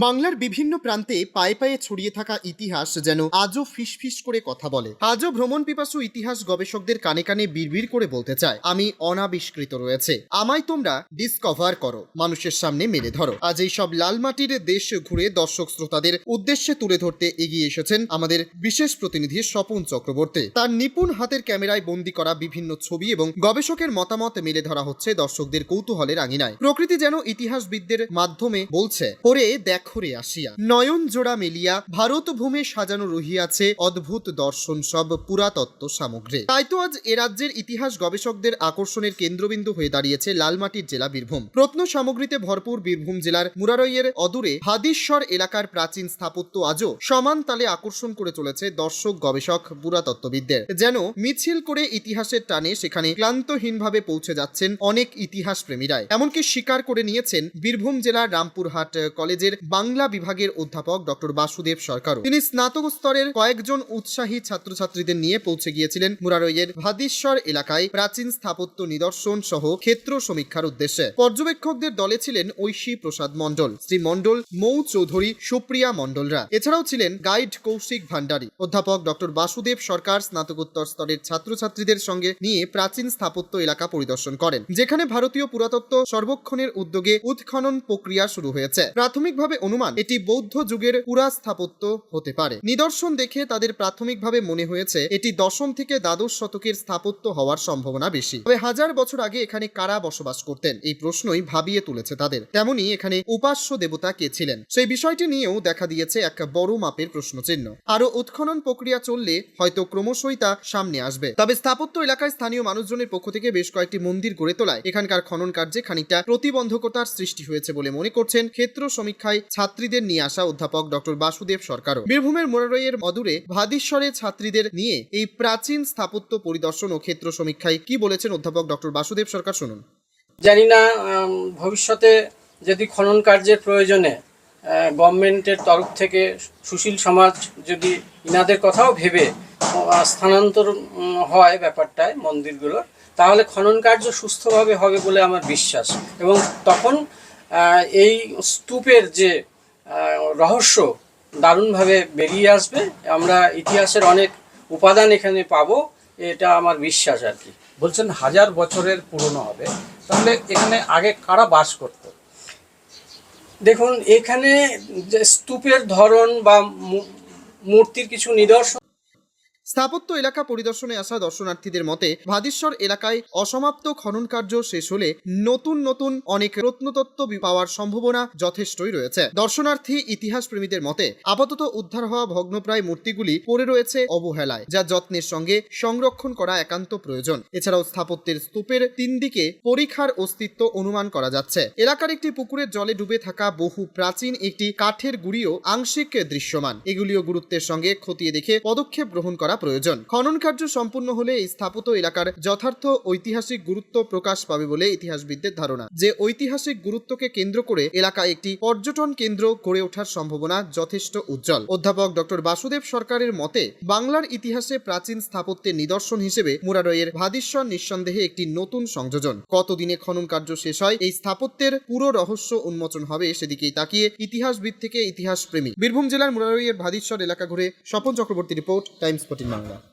বাংলার বিভিন্ন প্রান্তে পায়ে পায়ে ছড়িয়ে থাকা ইতিহাস যেন আজও ফিসফিস করে কথা বলে। আজও ভ্রমণ পিপাসু ইতিহাস গবেষকদের কানে কানে বিড়বিড় করে বলতে চায়, আমি অনাবিষ্কৃত রয়েছে। আমায় তোমরা ডিসকভার করো, মানুষের সামনে মেলে ধরো। আজ এই সব লাল মাটির দেশ ঘুরে দর্শক শ্রোতাদের উদ্দেশ্যে তুলে ধরতে এগিয়ে এসেছেন আমাদের বিশেষ প্রতিনিধি স্বপন চক্রবর্তী। তার নিপুণ হাতের ক্যামেরায় বন্দি করা বিভিন্ন ছবি এবং গবেষকের মতামত মেলে ধরা হচ্ছে দর্শকদের কৌতূহলের আঙিনায়। প্রকৃতি যেন ইতিহাসবিদদের মাধ্যমে বলছে, ওরে দেখো রে আসিয়া নয়ন জোড়া মেলিয়া ভারত ভূমে সাজানো রহিয়াছে অদ্ভুত দর্শন সব পুরাতত্ত্ব সামগ্রী। তাই তো আজ এ রাজ্যের ইতিহাস গবেষকদের আকর্ষণের কেন্দ্রবিন্দু হয়ে দাঁড়িয়েছে লালমাটির জেলা বীরভূম। প্রত্ন সামগ্রীতে ভরপুর বীরভূম জেলার মুরারইয়ের অদূরে হাদিশ্বর এলাকার প্রাচীন স্থাপত্য আজও সমান তালে আকর্ষণ করে চলেছে দর্শক, গবেষক, পুরাতত্ত্ববিদদের। যেন মিছিল করে ইতিহাসের টানে সেখানে ক্লান্তহীনভাবে পৌঁছে যাচ্ছেন অনেক ইতিহাস প্রেমীরাই এমনকি স্বীকার করে নিয়েছেন বীরভূম জেলার রামপুরহাট কলেজের বাংলা বিভাগের অধ্যাপক ডক্টর বাসুদেব সরকারও। তিনি স্নাতক স্তরের কয়েকজন উৎসাহী ছাত্রছাত্রীদের নিয়ে পৌঁছে গিয়েছিলেন মুরারইয়ের ভাদিশ্বর এলাকায় প্রাচীন স্থাপত্য নিদর্শন সহ ক্ষেত্র সমীক্ষার উদ্দেশ্যে। পর্যবেক্ষকদের দলে ছিলেন ঐশী প্রসাদ মণ্ডল, শ্রী মণ্ডল মৌ চৌধুরী, সুপ্রিয়া মণ্ডলরা। এছাড়াও ছিলেন গাইড কৌশিক ভান্ডারী। অধ্যাপক ডক্টর বাসুদেব সরকার স্নাতকোত্তর স্তরের ছাত্রছাত্রীদের সঙ্গে নিয়ে প্রাচীন স্থাপত্য এলাকা পরিদর্শন করেন, যেখানে ভারতীয় পুরাতত্ত্ব সর্বক্ষণের উদ্যোগে উৎখনন প্রক্রিয়া শুরু হয়েছে। প্রাথমিকভাবে অনুমান? এটি বৌদ্ধ যুগের পুরা স্থাপত্য হতে পারে। নিদর্শন দেখে তাদের প্রাথমিকভাবে মনে হয়েছে, এটি দশম থেকে দ্বাদশ শতকের স্থাপত্য হওয়ার সম্ভাবনা বেশি। তবে হাজার বছর আগে এখানে কারা বসবাস করতেন? এই প্রশ্নই ভাবিয়ে তুলেছে তাদের। তেমনি এখানে উপাস্য দেবতা কে ছিলেন? সেই বিষয়টি নিয়েও দেখা দিয়েছে এক বড় মাপের প্রশ্নচিহ্ন। আরও উৎখনন প্রক্রিয়া চললে হয়তো ক্রমশই তা সামনে আসবে। তবে স্থাপত্য এলাকায় স্থানীয় মানুষজনের পক্ষ থেকে বেশ কয়েকটি মন্দির গড়ে তোলায় এখানকার খনন কার্যে খানিকটা প্রতিবন্ধকতার সৃষ্টি হয়েছে বলে মনে করছেন ক্ষেত্র সমীক্ষায় ছাত্রীদের নিয়ে আসা অধ্যাপক ডক্টর বাসুদেব সরকারও। বীরভূমের মোরারইয়ের অদূরে ভাদিশ্বরে ছাত্রীদের নিয়ে এই প্রাচীন স্থাপত্য পরিদর্শন ও ক্ষেত্র সমীক্ষায় কি বলেছেন অধ্যাপক ডক্টর বাসুদেব সরকার শুনুন। জানি না ভবিষ্যতে যদি খনন কার্যের প্রয়োজনে গভর্নমেন্টের তরফ থেকে সুশীল সমাজ যদি ইনাদের কথাও ভেবে স্থানান্তর হয় ব্যাপারটায় মন্দিরগুলোর, তাহলে খনন কার্য সুস্থভাবে হবে বলে আমার বিশ্বাস। এবং তখন এই স্তূপের যে রহস্য দারুণভাবে বেরিয়ে আসবে। আমরা ইতিহাসের অনেক উপাদান এখানে পাবো এটা আমার বিশ্বাস আর কি। বলছেন হাজার বছরের পুরনো হবে তাহলে এখানে আগে কারা বাস করতো? দেখুন এখানে যে স্তূপের ধরন বা মূর্তির কিছু নিদর্শন স্থাপত্য এলাকা পরিদর্শনে আসা দর্শনার্থীদের মতে, ভাদিশ্বর এলাকায় অসমাপ্ত খনন কার্য শেষ হলে নতুন নতুন অনেক রত্নতত্ত্ব পাওয়ার সম্ভাবনা যথেষ্টই রয়েছে। দর্শনার্থী ইতিহাস প্রেমীদের মতে, আপাতত উদ্ধার হওয়া ভগ্নপ্রায় মূর্তিগুলি পড়ে রয়েছে অবহেলায়, যা যত্নের সঙ্গে সংরক্ষণ করা একান্ত প্রয়োজন। এছাড়াও স্থাপত্যের স্তূপের তিন দিকে পরীক্ষার অস্তিত্ব অনুমান করা যাচ্ছে। এলাকার একটি পুকুরের জলে ডুবে থাকা বহু প্রাচীন একটি কাঠের গুড়িও আংশিক দৃশ্যমান। এগুলিও গুরুত্বের সঙ্গে খতিয়ে দেখে পদক্ষেপ গ্রহণ করা প্রয়োজন। খনন কার্য সম্পূর্ণ হলে এই স্থাপত্য এলাকার যথার্থ ঐতিহাসিক গুরুত্ব প্রকাশ পাবে বলে ইতিহাসবিদদের ধারণা। যে ঐতিহাসিক গুরুত্বকে কেন্দ্র করে এলাকায় একটি পর্যটন কেন্দ্র গড়ে ওঠার সম্ভাবনা যথেষ্ট উজ্জ্বল। অধ্যাপক ডক্টর বাসুদেব সরকারের মতে, বাংলার ইতিহাসে প্রাচীন স্থাপত্যের নিদর্শন হিসেবে মুরারইয়ের ভাদিশ্বর নিঃসন্দেহে একটি নতুন সংযোজন। কতদিনে খনন কার্য শেষ হয়, এই স্থাপত্যের পুরো রহস্য উন্মোচন হবে সেদিকেই তাকিয়ে ইতিহাসবিদ থেকে ইতিহাস প্রেমী বীরভূম জেলার মুরারইয়ের ভাদিশ্বর এলাকা ঘুরে Swapan Chakraborty report, Times fourteen Bangla